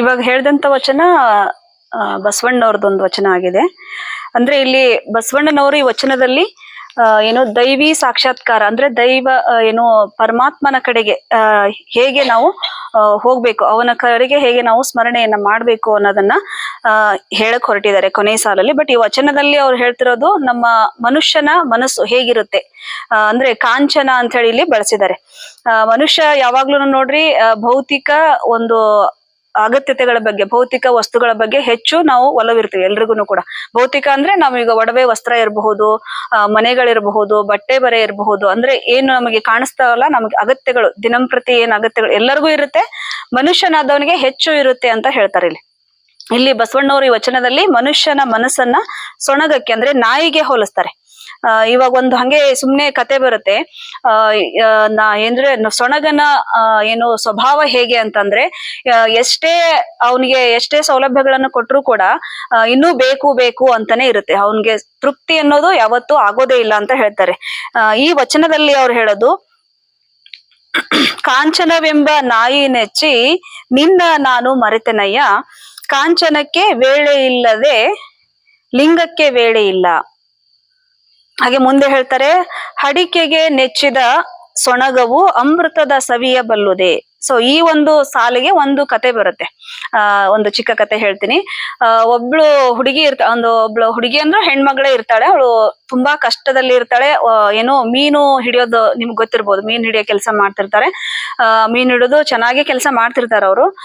ಇವಾಗ ಹೇಳ್ದಂತ ವಚನ ಬಸವಣ್ಣವ್ರದ್ದೊಂದು ವಚನ ಆಗಿದೆ. ಅಂದ್ರೆ ಇಲ್ಲಿ ಬಸವಣ್ಣನವರು ಈ ವಚನದಲ್ಲಿ ಏನೋ ದೈವಿ ಸಾಕ್ಷಾತ್ಕಾರ, ಅಂದ್ರೆ ದೈವ ಏನು ಪರಮಾತ್ಮನ ಕಡೆಗೆ ಹೇಗೆ ನಾವು ಹೋಗ್ಬೇಕು, ಅವನ ಕಡೆಗೆ ಹೇಗೆ ನಾವು ಸ್ಮರಣೆಯನ್ನ ಮಾಡ್ಬೇಕು ಅನ್ನೋದನ್ನ ಹೇಳಕ್ ಹೊರಟಿದ್ದಾರೆ ಕೊನೆಯ ಸಾಲಲ್ಲಿ. ಬಟ್ ಈ ವಚನದಲ್ಲಿ ಅವ್ರು ಹೇಳ್ತಿರೋದು ನಮ್ಮ ಮನುಷ್ಯನ ಮನಸ್ಸು ಹೇಗಿರುತ್ತೆ ಅಂದ್ರೆ ಕಾಂಚನ ಅಂತ ಹೇಳಿ ಇಲ್ಲಿ ಬಳಸಿದ್ದಾರೆ. ಮನುಷ್ಯ ಯಾವಾಗ್ಲೂ ನೋಡ್ರಿ ಭೌತಿಕ ಒಂದು ಅಗತ್ಯತೆಗಳ ಬಗ್ಗೆ, ಭೌತಿಕ ವಸ್ತುಗಳ ಬಗ್ಗೆ ಹೆಚ್ಚು ನಾವು ಒಲವಿರ್ತೀವಿ ಎಲ್ರಿಗೂ ಕೂಡ. ಭೌತಿಕ ಅಂದ್ರೆ ನಾವೀಗ ಒಡವೆ, ವಸ್ತ್ರ ಇರಬಹುದು ಮನೆಗಳಿರಬಹುದು, ಬಟ್ಟೆ ಬರೆ ಇರಬಹುದು. ಅಂದ್ರೆ ಏನು ನಮಗೆ ಕಾಣಿಸ್ತಾವಲ್ಲ, ನಮಗೆ ಅಗತ್ಯಗಳು ದಿನಂಪ್ರತಿ ಏನ್ ಅಗತ್ಯಗಳು ಎಲ್ಲರಿಗೂ ಇರುತ್ತೆ, ಮನುಷ್ಯನಾದವನಿಗೆ ಹೆಚ್ಚು ಇರುತ್ತೆ ಅಂತ ಹೇಳ್ತಾರೆ ಇಲ್ಲಿ. ಇಲ್ಲಿ ಬಸವಣ್ಣವರು ಈ ವಚನದಲ್ಲಿ ಮನುಷ್ಯನ ಮನಸ್ಸನ್ನ ಸೊಣಗಕ್ಕೆ, ಅಂದ್ರೆ ನಾಯಿಗೆ ಹೋಲಿಸ್ತಾರೆ. ಇವಾಗ ಒಂದು ಹಂಗೆ ಸುಮ್ನೆ ಕತೆ ಬರುತ್ತೆ. ನಾ ಏನ್ರೆ ಸೊಣಗನ ಏನು ಸ್ವಭಾವ ಹೇಗೆ ಅಂತಂದ್ರೆ ಎಷ್ಟೇ ಅವನಿಗೆ ಎಷ್ಟೇ ಸೌಲಭ್ಯಗಳನ್ನು ಕೊಟ್ಟರು ಕೂಡ ಇನ್ನೂ ಬೇಕು ಬೇಕು ಅಂತಾನೆ ಇರುತ್ತೆ. ಅವನಿಗೆ ತೃಪ್ತಿ ಅನ್ನೋದು ಯಾವತ್ತೂ ಆಗೋದೇ ಇಲ್ಲ ಅಂತ ಹೇಳ್ತಾರೆ. ಈ ವಚನದಲ್ಲಿ ಅವ್ರು ಹೇಳೋದು, ಕಾಂಚನವೆಂಬ ನಾಯಿ ನೆಚ್ಚಿ ನಿನ್ನ ನಾನು ಮರೆತೆನಯ್ಯ. ಕಾಂಚನಕ್ಕೆ ವೇಳೆ ಇಲ್ಲದೆ ಲಿಂಗಕ್ಕೆ ವೇಳೆ ಇಲ್ಲ. ಹಾಗೆ ಮುಂದೆ ಹೇಳ್ತಾರೆ ಹಡಿಕೆಗೆ ನೆಚ್ಚಿದ ಸೊಣಗವು ಅಮೃತದ ಸವಿಯ ಬಲ್ಲುದೆ. ಸೊ ಈ ಒಂದು ಸಾಲಿಗೆ ಒಂದು ಕತೆ ಬರುತ್ತೆ. ಆ, ಒಂದು ಚಿಕ್ಕ ಕತೆ ಹೇಳ್ತೀನಿ. ಅಹ್ ಒಬ್ಳು ಹುಡುಗಿ ಇರ್ತ, ಒಂದು ಒಬ್ಳು ಹುಡುಗಿ ಅಂದ್ರೆ ಹೆಣ್ಮಗಳೇ ಇರ್ತಾಳೆ. ಅವಳು ತುಂಬಾ ಕಷ್ಟದಲ್ಲಿ ಇರ್ತಾಳೆ. ಏನೋ ಮೀನು ಹಿಡಿಯೋದು ನಿಮ್ಗೆ ಗೊತ್ತಿರ್ಬೋದು. ಮೀನ್ ಹಿಡಿಯೋ ಕೆಲಸ ಮಾಡ್ತಿರ್ತಾರೆ. ಆ, ಮೀನ್ ಹಿಡಿದು ಚೆನ್ನಾಗಿ ಕೆಲಸ ಮಾಡ್ತಿರ್ತಾರೆ ಅವರು.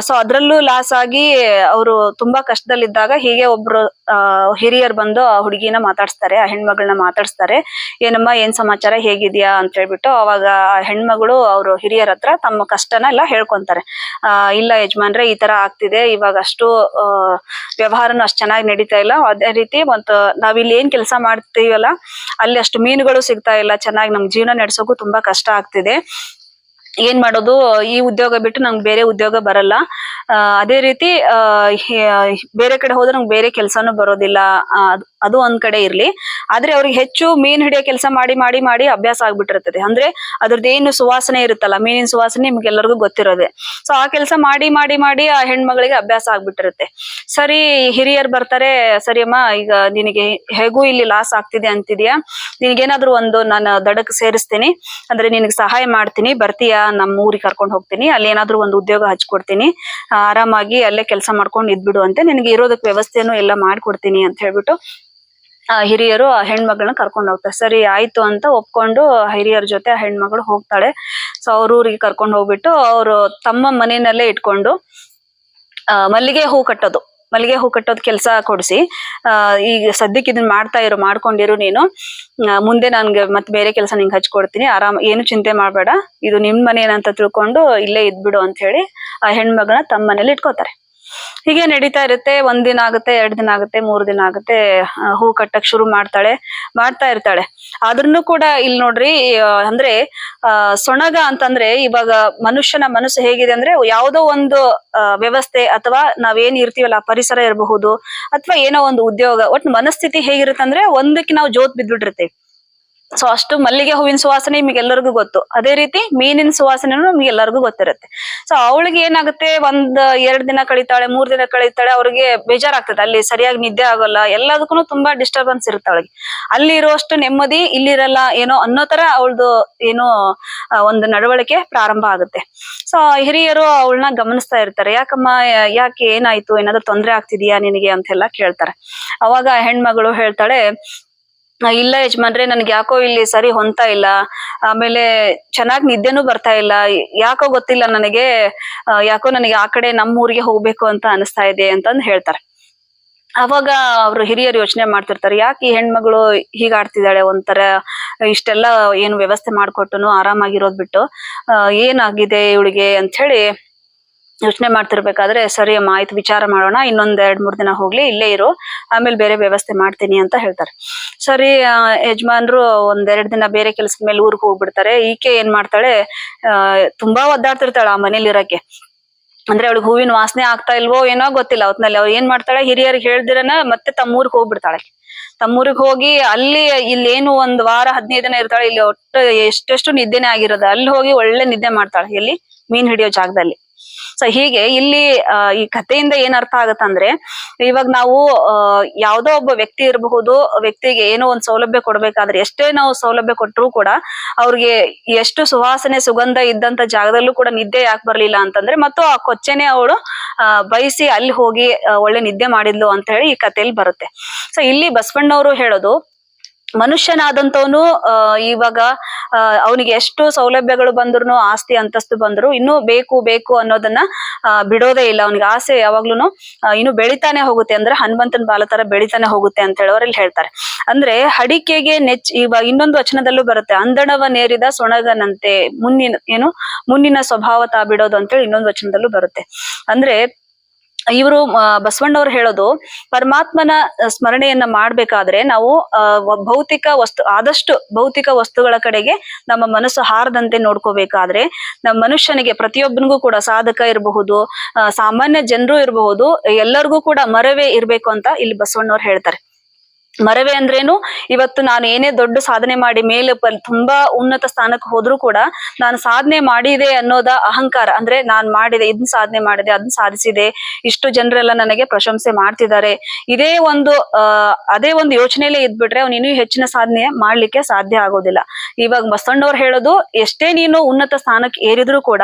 ಸೊ ಅದ್ರಲ್ಲೂ ಲಾಸ್ ಆಗಿ ಅವರು ತುಂಬಾ ಕಷ್ಟದಲ್ಲಿದ್ದಾಗ ಹೀಗೆ ಒಬ್ರು ಅಹ್ ಹಿರಿಯರ್ ಬಂದು ಆ ಹುಡುಗಿನ ಮಾತಾಡ್ಸ್ತಾರೆ, ಆ ಹೆಣ್ಮಗಳನ್ನ ಮಾತಾಡ್ಸ್ತಾರೆ. ಏನಮ್ಮ, ಏನ್ ಸಮಾಚಾರ? ಹೇಗಿದ್ಯಾ? ಅಂತ ಹೇಳ್ಬಿಟ್ಟು ಅವಾಗ ಆ ಹೆಣ್ಮಗಳು ಅವರು ಹಿರಿಯರ ಹತ್ರ ತಮ್ಮ ಕಷ್ಟನ ಎಲ್ಲ ಹೇಳ್ಕೊಂತಾರೆ. ಇಲ್ಲ ಯಜಮಾನ್ರೆ, ಈ ತರ ಆಗ್ತಿದೆ, ಇವಾಗ ಅಷ್ಟು ವ್ಯವಹಾರನು ಅಷ್ಟು ಚೆನ್ನಾಗಿ ನಡೀತಾ ಇಲ್ಲ. ಅದೇ ರೀತಿ ಮತ್ತು ನಾವಿಲ್ಲಿ ಏನ್ ಕೆಲಸ ಮಾಡ್ತೀವಲ್ಲ, ಅಲ್ಲಿ ಅಷ್ಟು ಮೀನುಗಳು ಸಿಗ್ತಾ ಇಲ್ಲ, ಚೆನ್ನಾಗಿ ನಮ್ ಜೀವನ ನಡೆಸೋಕು ತುಂಬಾ ಕಷ್ಟ ಆಗ್ತಿದೆ. ಏನ್ ಮಾಡೋದು, ಈ ಉದ್ಯೋಗ ಬಿಟ್ಟು ನಂಗೆ ಬೇರೆ ಉದ್ಯೋಗ ಬರಲ್ಲ. ಅದೇ ರೀತಿ ಬೇರೆ ಕಡೆ ಹೋದ್ರೆ ನಂಗೆ ಬೇರೆ ಕೆಲ್ಸಾನು ಬರೋದಿಲ್ಲ. ಅದು- ಒಂದ್ ಕಡೆ ಇರ್ಲಿ. ಆದ್ರೆ ಅವ್ರಿಗೆ ಹೆಚ್ಚು ಮೀನ್ ಹಿಡಿಯೋ ಕೆಲಸ ಮಾಡಿ ಮಾಡಿ ಮಾಡಿ ಅಭ್ಯಾಸ ಆಗ್ಬಿಟ್ಟಿರ್ತದೆ. ಅಂದ್ರೆ ಅದ್ರದ್ದು ಏನು ಸುವಾಸನೆ ಇರುತ್ತಲ್ಲ, ಮೀನಿನ ಸುವಾಸನೆ ನಿಮ್ಗೆಲ್ಲರಿಗೂ ಗೊತ್ತಿರೋದೆ. ಸೊ ಆ ಕೆಲಸ ಮಾಡಿ ಮಾಡಿ ಮಾಡಿ ಆ ಹೆಣ್ಮಗಳಿಗೆ ಅಭ್ಯಾಸ ಆಗ್ಬಿಟ್ಟಿರುತ್ತೆ. ಸರಿ, ಹಿರಿಯರ್ ಬರ್ತಾರೆ, ಸರಿ ಅಮ್ಮ, ಈಗ ನಿನಗೆ ಹೇಗೂ ಇಲ್ಲಿ ಲಾಸ್ ಆಗ್ತಿದೆ ಅಂತಿದ್ಯಾ? ನಿನಗೇನಾದ್ರೂ ಒಂದು ನಾನು ದಡಕ್ ಸೇರಿಸ್ತೀನಿ. ಅಂದ್ರೆ ನಿನಗೆ ಸಹಾಯ ಮಾಡ್ತೀನಿ. ಬರ್ತೀಯಾ? ನಮ್ಮ ಊರಿಗೆ ಕರ್ಕೊಂಡು ಹೋಗ್ತೀನಿ. ಅಲ್ಲಿ ಏನಾದ್ರು ಒಂದು ಉದ್ಯೋಗ ಹಚ್ಕೊಡ್ತೀನಿ. ಆರಾಮಾಗಿ ಅಲ್ಲೇ ಕೆಲಸ ಮಾಡ್ಕೊಂಡು ಇದ್ಬಿಡು ಅಂತ ನಿನಗೆ ಇರೋದಕ್ಕೆ ವ್ಯವಸ್ಥೆನೂ ಎಲ್ಲ ಮಾಡ್ಕೊಡ್ತೀನಿ ಅಂತ ಹೇಳ್ಬಿಟ್ಟು ಹಿರಿಯರು ಆ ಹೆಣ್ಮಗಳನ್ನ ಕರ್ಕೊಂಡು ಹೋಗ್ತಾರೆ. ಸರಿ, ಆಯ್ತು ಅಂತ ಒಪ್ಕೊಂಡು ಹಿರಿಯರ ಜೊತೆ ಆ ಹೆಣ್ಮಗಳು ಹೋಗ್ತಾಳೆ. ಸೊ ಅವ್ರ ಊರಿಗೆ ಕರ್ಕೊಂಡು ಹೋಗ್ಬಿಟ್ಟು ಅವರು ತಮ್ಮ ಮನೆಯಲ್ಲೇ ಇಟ್ಕೊಂಡು ಮಲ್ಲಿಗೆ ಹೂ ಕಟ್ಟೋದು. ಮಲ್ಲಿಗೆ ಹೂ ಕಟ್ಟೋದ್ ಕೆಲಸ ಕೊಡಿಸಿ. ಈಗ ಸದ್ಯಕ್ಕೆ ಇದನ್ನ ಮಾಡ್ತಾ ಇರು, ಮಾಡ್ಕೊಂಡಿರು ನೀನು. ಮುಂದೆ ನನ್ಗೆ ಮತ್ತೆ ಬೇರೆ ಕೆಲಸ ನಿಂಗೆ ಹಚ್ಕೊಡ್ತೀನಿ. ಆರಾಮ್, ಏನು ಚಿಂತೆ ಮಾಡಬೇಡ. ಇದು ನಿಮ್ ಮನೆ ಏನಂತ ತಿಳ್ಕೊಂಡು ಇಲ್ಲೇ ಇದ್ಬಿಡು ಅಂತ ಹೇಳಿ ಆ ಹೆಣ್ಮಗಳನ್ನ ತಮ್ಮ ಮನೇಲಿ ಇಟ್ಕೋತಾರೆ. ಹೀಗೆ ನಡೀತಾ ಇರುತ್ತೆ. ಒಂದ್ ದಿನ ಆಗುತ್ತೆ, ಎರಡ್ ದಿನ ಆಗುತ್ತೆ, ಮೂರ್ ದಿನ ಆಗುತ್ತೆ ಹೂ ಕಟ್ಟಕ್ ಶುರು ಮಾಡ್ತಾಳೆ, ಮಾಡ್ತಾ ಇರ್ತಾಳೆ. ಆದ್ರೂ ಕೂಡ ಇಲ್ಲಿ ನೋಡ್ರಿ ಅಂದ್ರೆ ಸೊಣಗ ಅಂತಂದ್ರೆ ಇವಾಗ ಮನುಷ್ಯನ ಮನಸ್ಸು ಹೇಗಿದೆ ಅಂದ್ರೆ ಯಾವುದೋ ಒಂದು ವ್ಯವಸ್ಥೆ ಅಥವಾ ನಾವೇನ್ ಇರ್ತೀವಲ್ಲ, ಪರಿಸರ ಇರಬಹುದು, ಅಥವಾ ಏನೋ ಒಂದು ಉದ್ಯೋಗ ಒಟ್ಟು ಮನಸ್ಥಿತಿ ಹೇಗಿರುತ್ತೆ ಅಂದ್ರೆ ಒಂದಕ್ಕೆ ನಾವು ಜೋತ್ ಬಿದ್ಬಿಟ್ಟಿರ್ತೀವಿ ಸೊ ಅಷ್ಟು ಮಲ್ಲಿಗೆ ಹೂವಿನ ಸುವಾಸನೆ ನಿಮಗೆ ಎಲ್ಲರಿಗೂ ಗೊತ್ತು. ಅದೇ ರೀತಿ ಮೀನಿನ ಸುವಾಸನೆನು ನಮ್ಗೆ ಎಲ್ಲರಿಗೂ ಗೊತ್ತಿರುತ್ತೆ. ಸೊ ಅವಳಿಗೆ ಏನಾಗುತ್ತೆ? ಒಂದ್ ಎರಡ್ ದಿನ ಕಳೀತಾಳೆ, ಮೂರ್ ದಿನ ಕಳೀತಾಳೆ, ಅವ್ರಿಗೆ ಬೇಜಾರಾಗ್ತದೆ. ಅಲ್ಲಿ ಸರಿಯಾಗಿ ನಿದ್ದೆ ಆಗೋಲ್ಲ. ಎಲ್ಲದಕ್ಕೂ ತುಂಬಾ ಡಿಸ್ಟರ್ಬೆನ್ಸ್ ಇರುತ್ತೆ ಅವಳಿಗೆ. ಅಲ್ಲಿ ಇರುವಷ್ಟು ನೆಮ್ಮದಿ ಇಲ್ಲಿರಲ್ಲ ಏನೋ ಅನ್ನೋ ತರ ಅವಳದು ಏನೋ ಒಂದು ನಡವಳಿಕೆ ಪ್ರಾರಂಭ ಆಗುತ್ತೆ. ಸೊ ಹಿರಿಯರು ಅವಳನ್ನ ಗಮನಿಸ್ತಾ ಇರ್ತಾರೆ. ಯಾಕಮ್ಮ, ಯಾಕೆ ಏನಾಯ್ತು? ಏನಾದ್ರು ತೊಂದ್ರೆ ಆಗ್ತಿದ್ಯಾ ನಿನಗೆ ಅಂತೆಲ್ಲ ಕೇಳ್ತಾರೆ. ಅವಾಗ ಹೆಣ್ಮಗಳು ಹೇಳ್ತಾಳೆ ಇಲ್ಲ ಯಜಮಾನ್ರೆ, ನನ್ಗೆ ಯಾಕೋ ಇಲ್ಲಿ ಸರಿ ಹೊಂತಾ ಇಲ್ಲ. ಆಮೇಲೆ ಚೆನ್ನಾಗ್ ನಿದ್ದೆನೂ ಬರ್ತಾ ಇಲ್ಲ. ಯಾಕೋ ಗೊತ್ತಿಲ್ಲ ನನಗೆ ಯಾಕೋ ನನಗೆ ಆ ಕಡೆ ನಮ್ಮ ಊರಿಗೆ ಹೋಗ್ಬೇಕು ಅಂತ ಅನಿಸ್ತಾ ಇದೆ ಅಂತಂದು ಹೇಳ್ತಾರೆ. ಅವಾಗ ಅವ್ರು ಹಿರಿಯರು ಯೋಚನೆ ಮಾಡ್ತಿರ್ತಾರೆ, ಯಾಕೆ ಈ ಹೆಣ್ಮಗಳು ಹೀಗಾಡ್ತಿದ್ದಾಳೆ ಒಂಥರ, ಇಷ್ಟೆಲ್ಲ ಏನು ವ್ಯವಸ್ಥೆ ಮಾಡ್ಕೊಟ್ಟನು ಆರಾಮಾಗಿರೋದ್ ಬಿಟ್ಟು ಏನಾಗಿದೆ ಇವಳಿಗೆ ಅಂತ ಹೇಳಿ ಯೋಚನೆ ಮಾಡ್ತಿರ್ಬೇಕಾದ್ರೆ, ಸರಿ ಅಮ್ಮ, ಆಯ್ತು, ವಿಚಾರ ಮಾಡೋಣ, ಇನ್ನೊಂದ್ ಎರಡ್, ಮೂರ್ ದಿನ ಹೋಗ್ಲಿ, ಇಲ್ಲೇ ಇರು, ಆಮೇಲೆ ಬೇರೆ ವ್ಯವಸ್ಥೆ ಮಾಡ್ತೀನಿ ಅಂತ ಹೇಳ್ತಾರೆ. ಸರಿ ಯಜಮಾನ್ರು ಒಂದೆರಡ್ ದಿನ ಬೇರೆ ಕೆಲಸದ ಮೇಲೆ ಊರಿಗೆ ಹೋಗ್ಬಿಡ್ತಾರೆ. ಈಕೆ ಏನ್ ಮಾಡ್ತಾಳೆ ತುಂಬಾ ಒದ್ದಾಡ್ತಿರ್ತಾಳೆ ಆ ಮನೇಲಿ ಇರಕ್ಕೆ. ಅಂದ್ರೆ ಅವಳಿಗೆ ಹೂವಿನ ವಾಸನೆ ಆಗ್ತಾ ಇಲ್ವೋ ಏನೋ ಗೊತ್ತಿಲ್ಲ, ಅವತ್ನಲ್ಲಿ ಅವ್ರು ಏನ್ ಮಾಡ್ತಾಳೆ ಹಿರಿಯರಿಗೆ ಹೇಳ್ದಿರನ ಮತ್ತೆ ತಮ್ಮೂರಿಗೆ ಹೋಗ್ಬಿಡ್ತಾಳೆ. ತಮ್ಮೂರಿಗೆ ಹೋಗಿ ಅಲ್ಲಿ ಇಲ್ಲಿ ಏನು ಒಂದ್ ವಾರ, ಹದಿನೈದು ದಿನ ಇರ್ತಾಳೆ, ಇಲ್ಲಿ ಒಟ್ಟು ಎಷ್ಟೆಷ್ಟು ನಿದ್ದೆನೆ ಆಗಿರೋದು. ಅಲ್ಲಿ ಹೋಗಿ ಒಳ್ಳೆ ನಿದ್ದೆ ಮಾಡ್ತಾಳೆ, ಎಲ್ಲಿ? ಮೀನ್ ಹಿಡಿಯೋ ಜಾಗದಲ್ಲಿ. ಸೊ ಹೀಗೆ ಇಲ್ಲಿ ಈ ಕಥೆಯಿಂದ ಏನ್ ಅರ್ಥ ಆಗತ್ತಂದ್ರೆ, ಇವಾಗ ನಾವು ಯಾವ್ದೋ ಒಬ್ಬ ವ್ಯಕ್ತಿ ಇರಬಹುದು, ವ್ಯಕ್ತಿಗೆ ಏನೋ ಒಂದ್ ಸೌಲಭ್ಯ ಕೊಡ್ಬೇಕಾದ್ರೆ, ಎಷ್ಟೇ ನಾವು ಸೌಲಭ್ಯ ಕೊಟ್ಟರು ಕೂಡ ಅವ್ರಿಗೆ ಎಷ್ಟು ಸುವಾಸನೆ, ಸುಗಂಧ ಇದ್ದಂತ ಜಾಗದಲ್ಲೂ ಕೂಡ ನಿದ್ದೆ ಯಾಕೆ ಬರ್ಲಿಲ್ಲ ಅಂತಂದ್ರೆ, ಮತ್ತು ಆ ಕೊಚ್ಚೆನೆ ಅವಳು ಬಯಸಿ ಅಲ್ಲಿ ಹೋಗಿ ಒಳ್ಳೆ ನಿದ್ದೆ ಮಾಡಿದ್ಲು ಅಂತ ಹೇಳಿ ಈ ಕಥೆಯಲ್ಲಿ ಬರುತ್ತೆ. ಸೊ ಇಲ್ಲಿ ಬಸವಣ್ಣವರು ಹೇಳೋದು ಮನುಷ್ಯನಾದಂತವನು ಇವಾಗ ಅವನಿಗೆ ಎಷ್ಟು ಸೌಲಭ್ಯಗಳು ಬಂದ್ರು ಆಸ್ತಿ ಅಂತಸ್ತು ಬಂದ್ರು, ಇನ್ನೂ ಬೇಕು ಬೇಕು ಅನ್ನೋದನ್ನ ಬಿಡೋದೇ ಇಲ್ಲ. ಅವನಿಗೆ ಆಸೆ ಯಾವಾಗ್ಲೂನು ಇನ್ನು ಬೆಳಿತಾನೆ ಹೋಗುತ್ತೆ. ಅಂದ್ರೆ ಹನುಮಂತನ ಬಾಲ ತರ ಬೆಳಿತಾನೆ ಹೋಗುತ್ತೆ ಅಂತ ಹೇಳೋರಲ್ಲಿ ಹೇಳ್ತಾರೆ. ಅಂದ್ರೆ ಹಡಿಕೆಗೆ ನೆಚ್ ಇವಾಗ ಇನ್ನೊಂದು ವಚನದಲ್ಲೂ ಬರುತ್ತೆ, ಅಂದಣವ ನೇರಿದ ಸೊಣಗನಂತೆ. ಮುನ್ನಿನ, ಏನು? ಮುನ್ನಿನ ಸ್ವಭಾವ ತಾ ಬಿಡೋದು ಅಂತೇಳಿ ಇನ್ನೊಂದು ವಚನದಲ್ಲೂ ಬರುತ್ತೆ. ಅಂದ್ರೆ ಇವರು ಬಸವಣ್ಣವ್ರು ಹೇಳೋದು, ಪರಮಾತ್ಮನ ಸ್ಮರಣೆಯನ್ನ ಮಾಡ್ಬೇಕಾದ್ರೆ ನಾವು ಭೌತಿಕ ವಸ್ತು, ಆದಷ್ಟು ಭೌತಿಕ ವಸ್ತುಗಳ ಕಡೆಗೆ ನಮ್ಮ ಮನಸ್ಸು ಹಾರದಂತೆ ನೋಡ್ಕೋಬೇಕಾದ್ರೆ, ನಮ್ಮ ಮನುಷ್ಯನಿಗೆ ಪ್ರತಿಯೊಬ್ಬನಿಗೂ ಕೂಡ ಸಾಧಕ ಇರಬಹುದು ಸಾಮಾನ್ಯ ಜನರು ಇರಬಹುದು, ಎಲ್ಲರಿಗೂ ಕೂಡ ಮರವೇ ಇರಬೇಕು ಅಂತ ಇಲ್ಲಿ ಬಸವಣ್ಣವ್ರು ಹೇಳ್ತಾರೆ. ಮರವೇ ಅಂದ್ರೇನು? ಇವತ್ತು ನಾನು ಏನೇ ದೊಡ್ಡ ಸಾಧನೆ ಮಾಡಿ ಮೇಲೆ ತುಂಬಾ ಉನ್ನತ ಸ್ಥಾನಕ್ಕೆ ಹೋದ್ರೂ ಕೂಡ ನಾನು ಸಾಧನೆ ಮಾಡಿದೆ ಅನ್ನೋದ ಅಹಂಕಾರ. ಅಂದ್ರೆ ನಾನು ಮಾಡಿದೆ ಇದನ್ನ ಸಾಧನೆ ಮಾಡಿದೆ ಅದನ್ನ ಸಾಧಿಸಿದೆ. ಇಷ್ಟು ಜನರೆಲ್ಲ ನನಗೆ ಪ್ರಶಂಸೆ ಮಾಡ್ತಿದ್ದಾರೆ. ಇದೇ ಒಂದು ಅದೇ ಒಂದು ಯೋಚನೆಯಲ್ಲೇ ಇದ್ಬಿಟ್ರೆ ಅವ್ನು ಇನ್ನೂ ಹೆಚ್ಚಿನ ಸಾಧನೆ ಮಾಡ್ಲಿಕ್ಕೆ ಸಾಧ್ಯ ಆಗೋದಿಲ್ಲ. ಇವಾಗ ಬಸವಣ್ಣವ್ರು ಹೇಳೋದು, ಎಷ್ಟೇ ನೀನು ಉನ್ನತ ಸ್ಥಾನಕ್ಕೆ ಏರಿದ್ರು ಕೂಡ,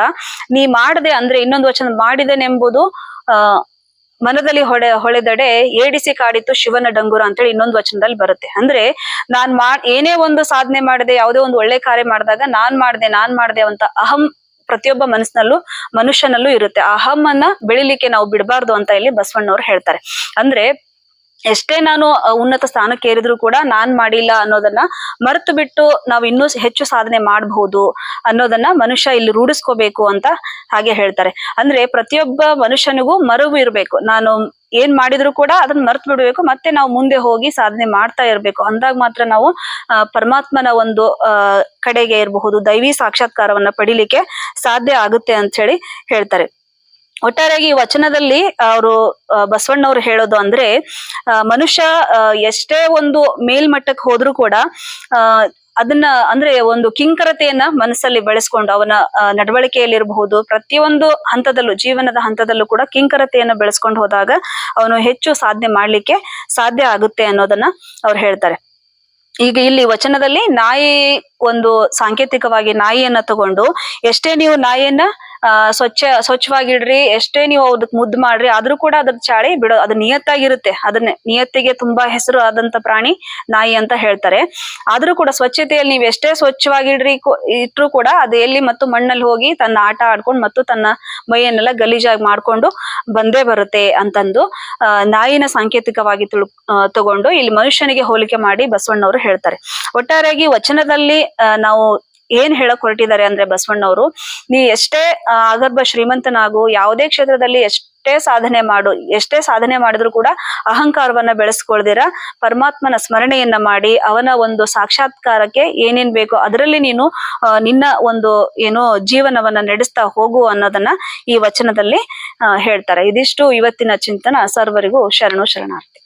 ನೀ ಮಾಡದೆ ಅಂದ್ರೆ ಇನ್ನೊಂದು ವಚನ ಮಾಡಿದೆನೆಂಬುದು, ಆ ಮನದಲ್ಲಿ ಹೊಡೆ ಹೊಳೆದಡೆ ಏಡಿಸಿ ಕಾಡಿತು ಶಿವನ ಡಂಗುರ ಅಂತೇಳಿ ಇನ್ನೊಂದು ವಚನದಲ್ಲಿ ಬರುತ್ತೆ. ಅಂದ್ರೆ ನಾನ್ ಮಾಡ್ ಏನೇ ಒಂದು ಸಾಧನೆ ಮಾಡಿದೆ, ಯಾವುದೇ ಒಂದು ಒಳ್ಳೆ ಕಾರ್ಯ ಮಾಡಿದಾಗ ನಾನ್ ಮಾಡ್ದೆ ನಾನ್ ಮಾಡ್ದೆ ಅಂತ ಅಹಂ ಪ್ರತಿಯೊಬ್ಬ ಮನಸ್ಸಿನಲ್ಲೂ, ಮನುಷ್ಯನಲ್ಲೂ ಇರುತ್ತೆ. ಆ ಅಹಂ ಬೆಳಿಲಿಕ್ಕೆ ನಾವು ಬಿಡಬಾರ್ದು ಅಂತ ಇಲ್ಲಿ ಬಸವಣ್ಣವ್ರು ಹೇಳ್ತಾರೆ. ಅಂದ್ರೆ ಎಷ್ಟೇ ನಾನು ಉನ್ನತ ಸ್ಥಾನಕ್ಕೆ ಏರಿದ್ರು ಕೂಡ ನಾನ್ ಮಾಡಿಲ್ಲ ಅನ್ನೋದನ್ನ ಮರೆತು ಬಿಟ್ಟು ನಾವು ಇನ್ನೂ ಹೆಚ್ಚು ಸಾಧನೆ ಮಾಡಬಹುದು ಅನ್ನೋದನ್ನ ಮನುಷ್ಯ ಇಲ್ಲಿ ರೂಢಿಸ್ಕೋಬೇಕು ಅಂತ ಹಾಗೆ ಹೇಳ್ತಾರೆ. ಅಂದ್ರೆ ಪ್ರತಿಯೊಬ್ಬ ಮನುಷ್ಯನಿಗೂ ಮರವು ಇರಬೇಕು. ನಾನು ಏನ್ ಮಾಡಿದ್ರು ಕೂಡ ಅದನ್ನ ಮರ್ತು ಬಿಡಬೇಕು, ಮತ್ತೆ ನಾವು ಮುಂದೆ ಹೋಗಿ ಸಾಧನೆ ಮಾಡ್ತಾ ಇರ್ಬೇಕು. ಅಂದಾಗ ಮಾತ್ರ ನಾವು ಪರಮಾತ್ಮನ ಒಂದು ಕಡೆಗೆ ಇರಬಹುದು, ದೈವಿ ಸಾಕ್ಷಾತ್ಕಾರವನ್ನ ಪಡಿಲಿಕ್ಕೆ ಸಾಧ್ಯ ಆಗುತ್ತೆ ಅಂತ ಹೇಳಿ ಹೇಳ್ತಾರೆ. ಒಟ್ಟಾರೆಯಾಗಿ ಈ ವಚನದಲ್ಲಿ ಅವರು ಬಸವಣ್ಣವ್ರು ಹೇಳೋದು ಅಂದ್ರೆ ಮನುಷ್ಯ ಎಷ್ಟೇ ಒಂದು ಮೇಲ್ಮಟ್ಟಕ್ಕೆ ಹೋದ್ರೂ ಕೂಡ ಅದನ್ನ ಅಂದ್ರೆ ಒಂದು ಕಿಂಕರತೆಯನ್ನ ಮನಸ್ಸಲ್ಲಿ ಬೆಳೆಸ್ಕೊಂಡು, ಅವನ ನಡವಳಿಕೆಯಲ್ಲಿರಬಹುದು, ಪ್ರತಿಯೊಂದು ಹಂತದಲ್ಲೂ, ಜೀವನದ ಹಂತದಲ್ಲೂ ಕೂಡ ಕಿಂಕರತೆಯನ್ನು ಬೆಳೆಸ್ಕೊಂಡು ಹೋದಾಗ ಅವನು ಹೆಚ್ಚು ಸಾಧನೆ ಮಾಡ್ಲಿಕ್ಕೆ ಸಾಧ್ಯ ಆಗುತ್ತೆ ಅನ್ನೋದನ್ನ ಅವ್ರು ಹೇಳ್ತಾರೆ. ಈಗ ಇಲ್ಲಿ ವಚನದಲ್ಲಿ ನಾಯಿ ಒಂದು ಸಾಂಕೇತಿಕವಾಗಿ ನಾಯಿಯನ್ನ ತಗೊಂಡು, ಎಷ್ಟೇ ನೀವು ನಾಯಿಯನ್ನ ಸ್ವಚ್ಛ, ಸ್ವಚ್ಛವಾಗಿಡ್ರಿ, ಎಷ್ಟೇ ನೀವು ಅದಕ್ ಮುದ್ದು ಮಾಡ್ರಿ, ಆದ್ರೂ ಕೂಡ ಅದ್ರ ಚಾಳಿ ಬಿಡೋ, ಅದು ನಿಯತ್ತಾಗಿರುತ್ತೆ. ಅದನ್ನ, ನಿಯತ್ತಿಗೆ ತುಂಬಾ ಹೆಸರು ಆದಂತ ಪ್ರಾಣಿ ನಾಯಿ ಅಂತ ಹೇಳ್ತಾರೆ. ಆದ್ರೂ ಕೂಡ ಸ್ವಚ್ಛತೆಯಲ್ಲಿ ನೀವು ಎಷ್ಟೇ ಸ್ವಚ್ಛವಾಗಿಡ್ರಿ ಇಟ್ರು ಕೂಡ ಅದು ಎಲ್ಲಿ ಮತ್ತು ಮಣ್ಣಲ್ಲಿ ಹೋಗಿ ತನ್ನ ಆಟ ಆಡ್ಕೊಂಡು ಮತ್ತು ತನ್ನ ಮೈಯನ್ನೆಲ್ಲ ಗಲೀಜಾಗಿ ಮಾಡ್ಕೊಂಡು ಬಂದೇ ಬರುತ್ತೆ ಅಂತಂದು ನಾಯಿನ ಸಾಂಕೇತಿಕವಾಗಿ ತಿಳ್ ತಗೊಂಡು ಇಲ್ಲಿ ಮನುಷ್ಯನಿಗೆ ಹೋಲಿಕೆ ಮಾಡಿ ಬಸವಣ್ಣವರು ಹೇಳ್ತಾರೆ. ಒಟ್ಟಾರೆಯಾಗಿ ವಚನದಲ್ಲಿ ನಾವು ಏನ್ ಹೇಳಕ್ ಹೊರಟಿದ್ದಾರೆ ಅಂದ್ರೆ ಬಸವಣ್ಣವರು, ನೀ ಎಷ್ಟೇ ಆಗರ್ಭ ಶ್ರೀಮಂತನಾಗು, ಯಾವುದೇ ಕ್ಷೇತ್ರದಲ್ಲಿ ಎಷ್ಟೇ ಸಾಧನೆ ಮಾಡು, ಎಷ್ಟೇ ಸಾಧನೆ ಮಾಡಿದ್ರು ಕೂಡ ಅಹಂಕಾರವನ್ನ ಬೆಳೆಸ್ಕೊಳ್ದಿರ, ಪರಮಾತ್ಮನ ಸ್ಮರಣೆಯನ್ನ ಮಾಡಿ, ಅವನ ಒಂದು ಸಾಕ್ಷಾತ್ಕಾರಕ್ಕೆ ಏನೇನ್ ಬೇಕೋ ಅದರಲ್ಲಿ ನೀನು ನಿನ್ನ ಒಂದು ಏನೋ ಜೀವನವನ್ನ ನಡೆಸ್ತಾ ಹೋಗು ಅನ್ನೋದನ್ನ ಈ ವಚನದಲ್ಲಿ ಹೇಳ್ತಾರೆ. ಇದಿಷ್ಟು ಇವತ್ತಿನ ಚಿಂತನ ಸರ್ವರಿಗೂ ಶರಣು ಶರಣಾರ್ಥಿ.